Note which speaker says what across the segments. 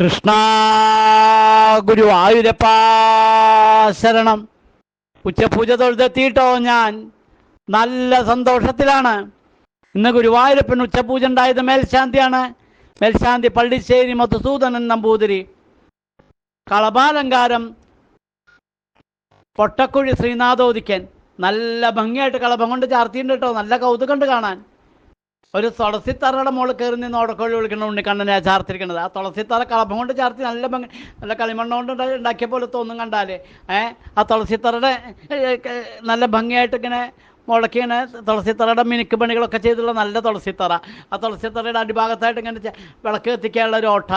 Speaker 1: കൃഷ്ണ ഗുരുവായൂരപ്പ ശരണം. ഉച്ചപൂജ തൊഴുതെത്തിയിട്ടോ ഞാൻ. നല്ല സന്തോഷത്തിലാണ്. ഇന്ന് ഗുരുവായൂരപ്പൻ ഉച്ചപൂജ ഉണ്ടായത് മേൽശാന്തിയാണ്. മേൽശാന്തി പള്ളിശ്ശേരി മധുസൂദനൻ നമ്പൂതിരി. കളഭാലങ്കാരം പൊട്ടക്കുഴി ശ്രീനാഥോദിക്കൻ. നല്ല ഭംഗിയായിട്ട് കളഭം കൊണ്ട് ചാർത്തിയിട്ടുണ്ട് കേട്ടോ നല്ല കൗതുകമുണ്ട് കാണാൻ. ഒരു തുളസിത്തറയുടെ മുകളിൽ കയറി നിന്ന് ഓടക്കോഴി വിളിക്കുന്ന ഉണ്ണിക്കണ്ണനെ ചാർത്തിരിക്കുന്നത്. ആ തുളസിത്തറ കളഭം കൊണ്ട് ചാർത്തി നല്ല ഭംഗി നല്ല കളിമണ്ണ കൊണ്ട് ഉണ്ടാ- ഉണ്ടാക്കിയ പോലെ തോന്നും കണ്ടാൽ ഏഹ് ആ തുളസിത്തറയുടെ നല്ല ഭംഗിയായിട്ട് ഇങ്ങനെ മുളക്കി ഇങ്ങനെ തുളസിത്തറയുടെ മിനുക്ക് പണികളൊക്കെ ചെയ്തുള്ള നല്ല തുളസിത്തറ. ആ തുളസിത്തറയുടെ അടിഭാഗത്തായിട്ട് ഇങ്ങനെ വിളക്ക് കത്തിക്കാനുള്ള ഒരു ഓട്ട.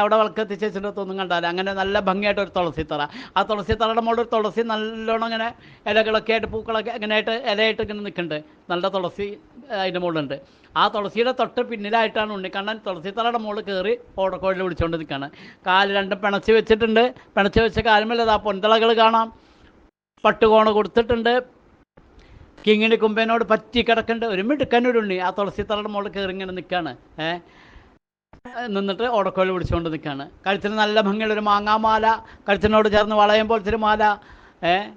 Speaker 1: അവിടെ വിളക്ക് കത്തിച്ച് ഒന്നും കണ്ടാൽ അങ്ങനെ നല്ല ഭംഗിയായിട്ട് ഒരു തുളസിത്തറ. ആ തുളസിത്തറയുടെ മുകളിൽ ഒരു തുളസി നല്ലോണം ഇങ്ങനെ ഇലകളൊക്കെ ആയിട്ട് പൂക്കളൊക്കെ ഇങ്ങനെ ആയിട്ട് ഇലയായിട്ട് ഇങ്ങനെ നിൽക്കുന്നുണ്ട്. നല്ല തുളസി അതിന്റെ മുകളിലുണ്ട്. ആ തുളസിയുടെ തൊട്ട് പിന്നിലായിട്ടാണ് ഉണ്ണിക്കണ്ണൻ തുളസിത്തറയുടെ മുകളിൽ കയറി ഓടക്കോഴിൽ വിളിച്ചുകൊണ്ട് നിൽക്കുകയാണ് കാൽ രണ്ടും പിണച്ച് വെച്ചിട്ടുണ്ട്. പിണച്ച് വെച്ച കാലുമല്ലത് ആ പൊന്തളകൾ കാണാം. പട്ടുകോണ കൊടുത്തിട്ടുണ്ട്. കിങ്ങിണി കുമ്പേനോട് പറ്റി കിടക്കേണ്ട ഒരു മിടുക്കനൊരുണ്ണി. ആ തുളസിത്തറയുടെ മുകളിൽ കയറി ഇങ്ങനെ നിൽക്കുകയാണ് നിന്നിട്ട് ഓടക്കോഴി പിടിച്ചുകൊണ്ട് നിൽക്കുകയാണ് കഴുത്തിന് നല്ല ഭംഗിയുള്ള ഒരു മാങ്ങാമാല കഴുത്തിനോട് ചേർന്ന് വളയം പോലത്തെ ഒരു മാല.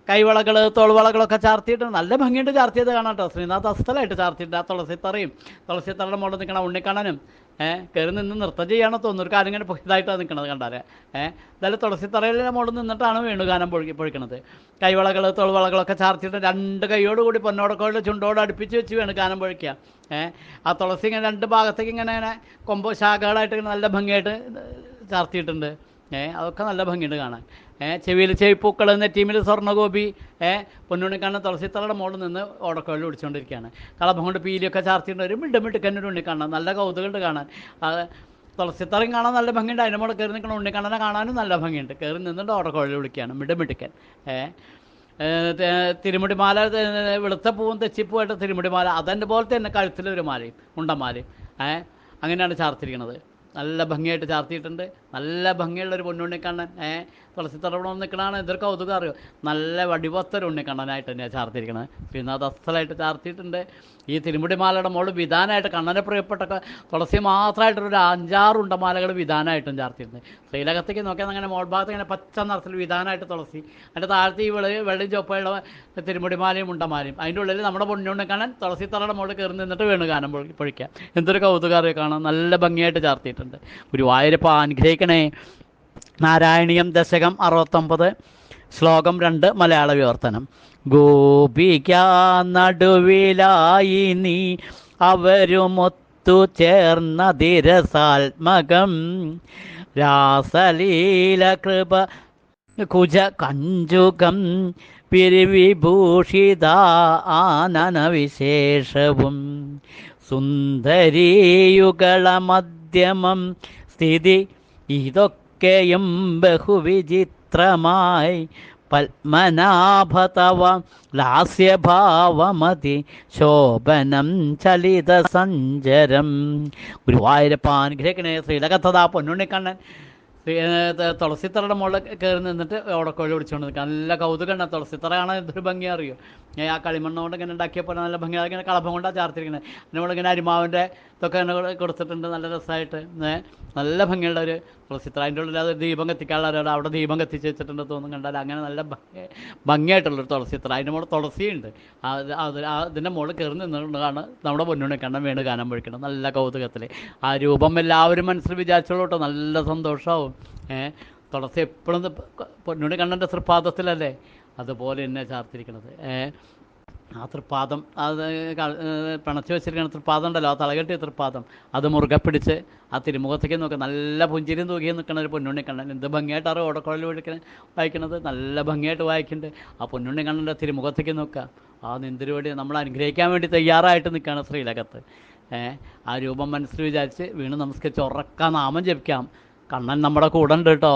Speaker 1: കൈവളകൾ തോൾവളകളൊക്കെ ചാർത്തിയിട്ട് നല്ല ഭംഗിയുണ്ട് ചാർത്തിയത് കാണാം കേട്ടോ ശ്രീനാഥ് അസ്ഥലായിട്ട് ചാർത്തിയിട്ട് ആ തുളസിത്തറയും തുളസിത്തറയുടെ മുകളിൽ നിൽക്കണ ഉണ്ണിക്കണ്ണനും ഏഹ് കയറി നിന്ന് നൃത്തം ചെയ്യാനോ തോന്നുന്നു. ഒരു കാര്യം ഇങ്ങനെ പുതിയതായിട്ടാണ് നിൽക്കണത് കണ്ടാൽ. ഏഹ് എന്തായാലും തുളസിത്തറയിലെ മുകളിൽ നിന്നിട്ടാണ് വേണുഗാനം പൊഴുകി പൊഴിക്കണത്. കൈവളകൾ തോൾവളകളൊക്കെ ചാർത്തിയിട്ട് രണ്ട് കൈയോട് കൂടി പൊന്നോടക്കോട് ചുണ്ടോട് അടുപ്പിച്ച് വെച്ച് വേണുഗാനം പൊഴിക്കുക. ഏഹ് ആ തുളസി ഇങ്ങനെ രണ്ട് ഭാഗത്തേക്ക് ഇങ്ങനെ ഇങ്ങനെ കൊമ്പ് ശാഖകളായിട്ട് നല്ല ഭംഗിയായിട്ട് ചാർത്തിയിട്ടുണ്ട്. ഏ അതൊക്കെ നല്ല ഭംഗിയുണ്ട് കാണാൻ. ഏഹ് ചെവിയിൽ ചെവിപ്പൂക്കൾ നെറ്റീമിൽ സ്വർണഗോപി ഏഹ് പൊന്നുണ്ണിക്കണ്ണൻ തുളസിത്തറയുടെ മുകളിൽ നിന്ന് ഓടക്കോലിൽ പിടിച്ചുകൊണ്ടിരിക്കുകയാണ് കളഭം കൊണ്ട് പീലിയൊക്കെ ചാർത്തിയിട്ട് ഒരു മിണ്ടും മിട്ടുക്കന്നൊരു ഉണ്ണിക്കണ്ണൻ. നല്ല കൗതുകമുണ്ട് കാണാൻ. തുളസിത്തറയും കാണാൻ നല്ല ഭംഗിയുണ്ട്. അതിന്റെ മുകളിൽ കയറി നിൽക്കുന്ന ഉണ്ണിക്കണ്ണനെ കാണാനും നല്ല ഭംഗിയുണ്ട്. കയറി നിന്നിട്ട് ഓടക്കോഴിൽ വിളിക്കുകയാണ്. മിഡ് മിട്ടുക്കൻ ഏ ഏ, തിരുമുടിമാല വെളുത്ത പൂവും തെച്ചിപ്പൂവായിട്ട് തിരുമുടിമാല. അതെന്റെ പോലത്തെ തന്നെ കഴുത്തിലൊരു മാലയും ഉണ്ടമാലയും. ഏഹ് അങ്ങനെയാണ് ചാർത്തിരിക്കുന്നത്. നല്ല ഭംഗിയായിട്ട് ചാർത്തിയിട്ടുണ്ട്. നല്ല ഭംഗിയുള്ള ഒരു പൊന്നുണ്ണിക്കണ്ണൻ ഏ തുളസി തുളസിത്തറവിടെ നിൽക്കണാണ് എന്തൊരു കൗതുകം അറിയോ? നല്ല വടിവത്തൊരു ഉണ്ണിക്കണ്ണനായിട്ട് തന്നെയാണ് ചാർത്തിയിരിക്കുന്നത് പിന്നെ അത് അസലായിട്ട് ചാർത്തിയിട്ടുണ്ട്. ഈ തിരുമുടിമാലയുടെ മോൾ വിധാനമായിട്ട് കണ്ണനെ പ്രിയപ്പെട്ട തുളസി മാത്രമായിട്ടൊരു അഞ്ചാറ് ഉണ്ടമാലകൾ വിധാനമായിട്ടും ചാർത്തിയിട്ടുണ്ട്. ശ്രീലകത്തേക്ക് നോക്കിയാൽ അങ്ങനെ മോൾ ഭാഗത്ത് ഇങ്ങനെ പച്ച നിറത്തിൽ വിധാനമായിട്ട് തുളസി. അതിന്റെ താഴത്ത് ഈ വെളി വെള്ളി ചൊപ്പയുള്ള തിരുമുടിമാലയും ഉണ്ടമാലയും. അതിന്റെ ഉള്ളിൽ നമ്മുടെ പൊന്നുണ്ണിക്കണ്ണൻ തുളസിത്തറയുടെ മുകളിൽ കയറി നിന്നിട്ട് വേണു ഗാനം പൊഴിക്കുക പൊഴിക്കാം എന്തൊരു കൗതുകാരെ കാണാൻ? നല്ല ഭംഗിയായിട്ട് ചാർത്തിയിട്ടുണ്ട്. ഗുരുവായൂരപ്പ അനുഗ്രഹിക്കണേ. നാരായണീയം ദശകം അറുപത്തൊമ്പത് ശ്ലോകം രണ്ട് മലയാള വിവർത്തനം. ഗോപിക നടുവിലായി നീ അവരുമൊത്തു ചേർന്ന ചേർന്നതിരസാത്മകം രാസലീല കൃപ കുജ കഞ്ചുകം പിരിവിഭൂഷിത ആനനവിശേഷവും. സുന്ദരീയുഗളമധ്യമം സ്ഥിതി ഇതൊക്കെയും ബഹുവിചിത്രമായി. പത്മനാഭതവ ലാസ്യഭാവമതി. ശോഭനം ചലിത സഞ്ചരം. ഗുരുവായൂരപ്പ അനുഗ്രഹിക്കണേ ശ്രീലകത്തതാ പൊന്നുണ്ണിക്കണ്ണൻ. തുളസിത്തറയുടെ മുകളിൽ കയറി നിന്നിട്ട് ഓടക്കോഴി പിടിച്ചുകൊണ്ട് നിൽക്കുക. നല്ല കൗതുകമാണ് തുളസിത്തറ കാണാൻ എന്തൊരു ഭംഗി അറിയോ? ഞാൻ ആ കളിമണ്ണ് കൊണ്ട് ഇങ്ങനെ ഉണ്ടാക്കിയ പോലെ നല്ല ഭംഗി ഇങ്ങനെ കളഭം കൊണ്ടാണ് ചാർത്തിരിക്കുന്നത്. ഇങ്ങനെ അരിമാവിന്റെ ഇതൊക്കെ ഇങ്ങനെ കൊടുത്തിട്ടുണ്ട്. നല്ല രസമായിട്ട് നല്ല ഭംഗിയുള്ള ഒരു തുളസിത്തറ അതിന്റെ ഉള്ളിൽ അത് ദീപം കത്തിക്കാനുള്ള അവിടെ ദീപം കത്തിച്ച് വെച്ചിട്ടുണ്ട് തോന്നും കണ്ടാൽ അങ്ങനെ നല്ല ഭംഗി ഭംഗിയായിട്ടുള്ളൊരു തുളസിത്തറ അതിന്റെ മുകളിൽ തുളസിയുണ്ട്. അത് അത് അതിന്റെ മുകളിൽ കയറി നിന്നുകൊണ്ടാണ് നമ്മുടെ പൊന്നുണ്ണി കണ്ണം വീണ് ഗാനം വിളിക്കണം നല്ല കൗതുകത്തിൽ ആ രൂപം എല്ലാവരും മനസ്സിൽ വിചാരിച്ചോളൂട്ടോ നല്ല സന്തോഷമാവും ഏഹ് തുളസി എപ്പോഴും പൊന്നുണ്ണി കണ്ണന്റെ തൃപ്പാദത്തിലല്ലേ? അതുപോലെ തന്നെ ചാർത്തിരിക്കണത്. ഏഹ് ആ തൃപ്പാദം അത് പിണച്ചു വെച്ചിരിക്കുന്ന തൃപ്പാദം ഉണ്ടല്ലോ ആ തലകെട്ടിയ തൃപ്പാദം. അത് മുറുകെ പിടിച്ച് ആ തിരുമുഖത്തേക്ക് നോക്കി നല്ല പുഞ്ചിരിയും തൂക്കി നിൽക്കുന്ന ഒരു പൊന്നുണ്ണി കണ്ണൻ. എന്ത് ഭംഗിയായിട്ടാണ് ഓടക്കുഴൽ വിളിക്കണ വായിക്കണത്? നല്ല ഭംഗിയായിട്ട് വായിക്കുന്നുണ്ട് ആ പൊന്നുണ്ണി കണ്ണന്റെ തിരുമുഖത്തേക്ക് നോക്കുക ആ നെന്തിരി വേണ്ടി നമ്മൾ അനുഗ്രഹിക്കാൻ വേണ്ടി തയ്യാറായിട്ട് നിൽക്കുകയാണ് ശ്രീലകത്ത്. ആ രൂപം മനസ്സിൽ വിചാരിച്ച് വീണ് നമസ്കരിച്ച് ഉറക്ക നാമം ജപിക്കാം. കണ്ണൻ നമ്മുടെ കൂടെ ഉണ്ട് കേട്ടോ.